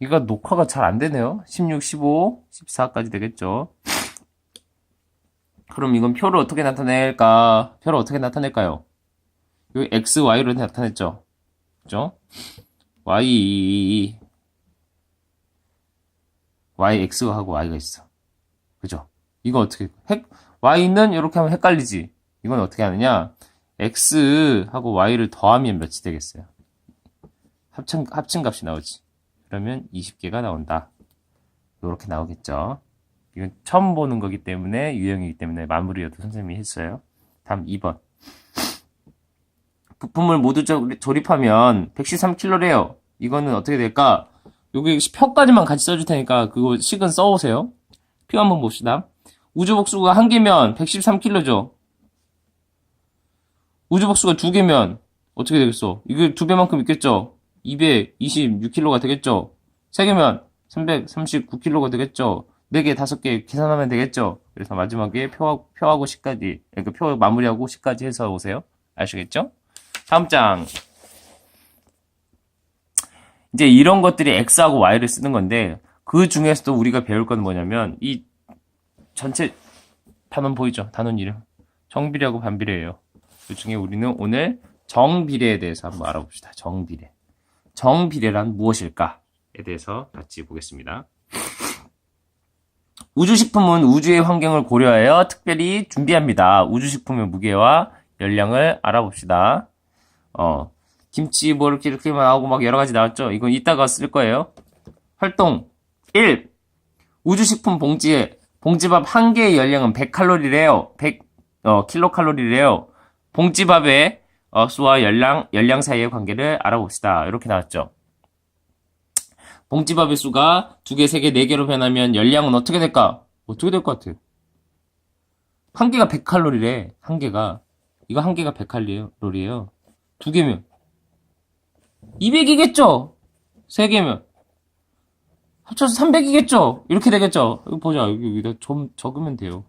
이거 녹화가 잘 안 되네요. 16, 15, 14까지 되겠죠. 그럼 이건 표를 어떻게 나타낼까? 표를 어떻게 나타낼까요? 여기 x, y로 나타냈죠. 그죠? y, y, x하고 y가 있어. 그죠? 이거 어떻게, 헷, y는 이렇게 하면 헷갈리지. 이건 어떻게 하느냐? x하고 y를 더하면 몇이 되겠어요? 합친, 합친 값이 나오지. 그러면 20개가 나온다. 이렇게 나오겠죠. 이건 처음 보는 거기 때문에 유형이기 때문에 마무리여도 선생님이 했어요. 다음 2번. 부품을 모두 조- 조립하면 113kg래요. 이거는 어떻게 될까? 여기 표까지만 같이 써줄 테니까 그거 식은 써오세요. 표 한번 봅시다. 우주복수가 한 개면 113kg죠. 우주복수가 두 개면 어떻게 되겠어? 이게 두 배만큼 있겠죠? 226kg가 되겠죠? 세 개면 339kg가 되겠죠? 네 개, 다섯 개 계산하면 되겠죠? 그래서 마지막에 표하고, 표하고 식까지, 그러니까 표 마무리하고 식까지 해서 오세요. 아시겠죠? 다음 장. 이제 이런 것들이 X하고 Y를 쓰는 건데, 그 중에서도 우리가 배울 건 뭐냐면, 이 전체 단원 보이죠? 단원 이름. 정비례하고 반비례예요. 그 중에 우리는 오늘 정비례에 대해서 한번 알아봅시다. 정비례. 정비례란 무엇일까에 대해서 같이 보겠습니다. 우주식품은 우주의 환경을 고려하여 특별히 준비합니다. 우주식품의 무게와 열량을 알아봅시다. 어, 김치 뭐 이렇게 이렇게 나오고 막 여러 가지 나왔죠? 이건 이따가 쓸 거예요. 활동 1. 우주식품 봉지에 봉지밥 한 개의 열량은 100칼로리래요. 100 어, 킬로칼로리래요. 봉지밥의 어, 수와 열량 열량 사이의 관계를 알아봅시다. 이렇게 나왔죠. 봉지밥의 수가 두 개, 세 개, 네 개로 변하면 열량은 어떻게 될까? 어떻게 될 것 같아? 한 개가 100칼로리래. 한 개가. 이거 한 개가 100칼로리예요. 두 개면 200이겠죠? 세 개면 합쳐서 300이겠죠? 이렇게 되겠죠? 이거 보자. 여기 여기다 좀 적으면 돼요.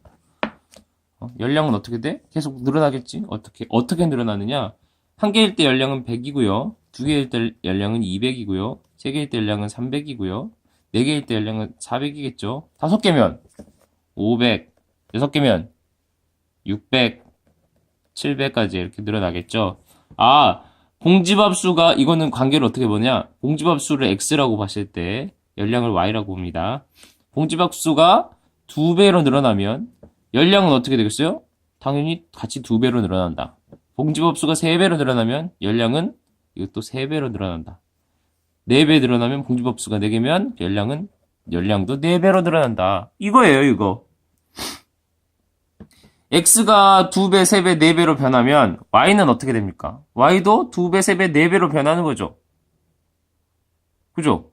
어, 열량은 어떻게 돼? 계속 늘어나겠지? 어떻게 어떻게 늘어나느냐? 한 개일 때 열량은 100이고요. 두 개일 때 열량은 200이고요. 세 개일 때 열량은 300이고요. 네 개일 때 열량은 400이겠죠. 다섯 개면 500, 여섯 개면 600, 700까지 이렇게 늘어나겠죠. 아, 봉지밥 수가 이거는 관계를 어떻게 보냐? 봉지밥 수를 x라고 봤을 때 열량을 y라고 봅니다. 봉지밥 수가 두 배로 늘어나면 열량은 어떻게 되겠어요? 당연히 같이 두 배로 늘어난다. 봉지밥 수가 세 배로 늘어나면 열량은 이것도 세 배로 늘어난다. 네 배 늘어나면 봉지밥 수가 네 개면 열량은 열량도 네 배로 늘어난다. 이거예요, 이거. x가 두 배, 세 배, 네 배로 변하면 y는 어떻게 됩니까? y도 두 배, 세 배, 네 배로 변하는 거죠. 그죠?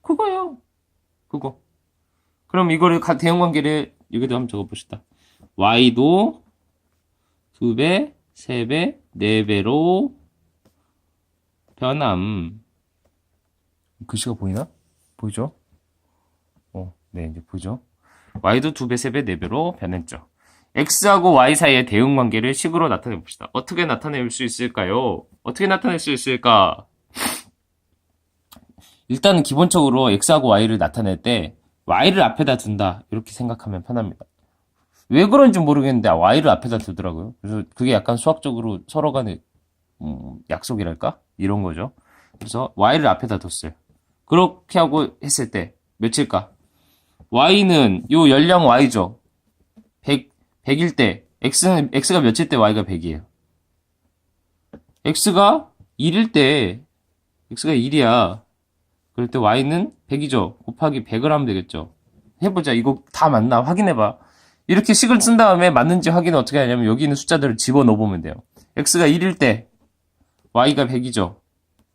그거요. 그거. 그럼 이거를 가- 대응 관계를 여기도 한번 적어봅시다. y도 두 배, 세 배, 네 배로 변함. 글씨가 보이나? 보이죠? 어, 네, 이제 보이죠? y도 두 배, 세 배, 네 배로 변했죠. x하고 y 사이의 대응 관계를 식으로 나타내 봅시다. 어떻게 나타낼 수 있을까요? 어떻게 나타낼 수 있을까? 일단은 기본적으로 x하고 y를 나타낼 때 y를 앞에다 둔다 이렇게 생각하면 편합니다. 왜 그런지 모르겠는데 y를 앞에다 두더라고요. 그래서 그게 약간 수학적으로 서로 간의 음, 약속이랄까 이런 거죠. 그래서 y를 앞에다 뒀어요. 그렇게 하고 했을 때 몇일까? y는 요 열량 y죠. 100 100일 때 x는 x가 몇일 때 y가 100이에요. x가 1일 때 x가 1이야. 그럴 때 y는 100이죠. 곱하기 100을 하면 되겠죠. 해보자. 이거 다 맞나? 확인해봐. 이렇게 식을 쓴 다음에 맞는지 확인을 어떻게 하냐면 여기 있는 숫자들을 집어넣어 보면 돼요. x가 1일 때 y가 100이죠.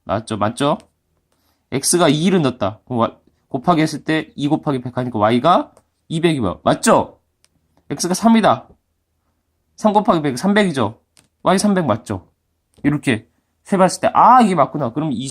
맞죠? 맞죠? x가 2를 넣었다. 그럼 곱하기 했을 때 2 곱하기 100 하니까 y가 200이면 맞죠? x가 3이다. 3 곱하기 100, 300이죠. y 300 맞죠? 이렇게 세봤을 때, 아, 이게 맞구나. 그럼 이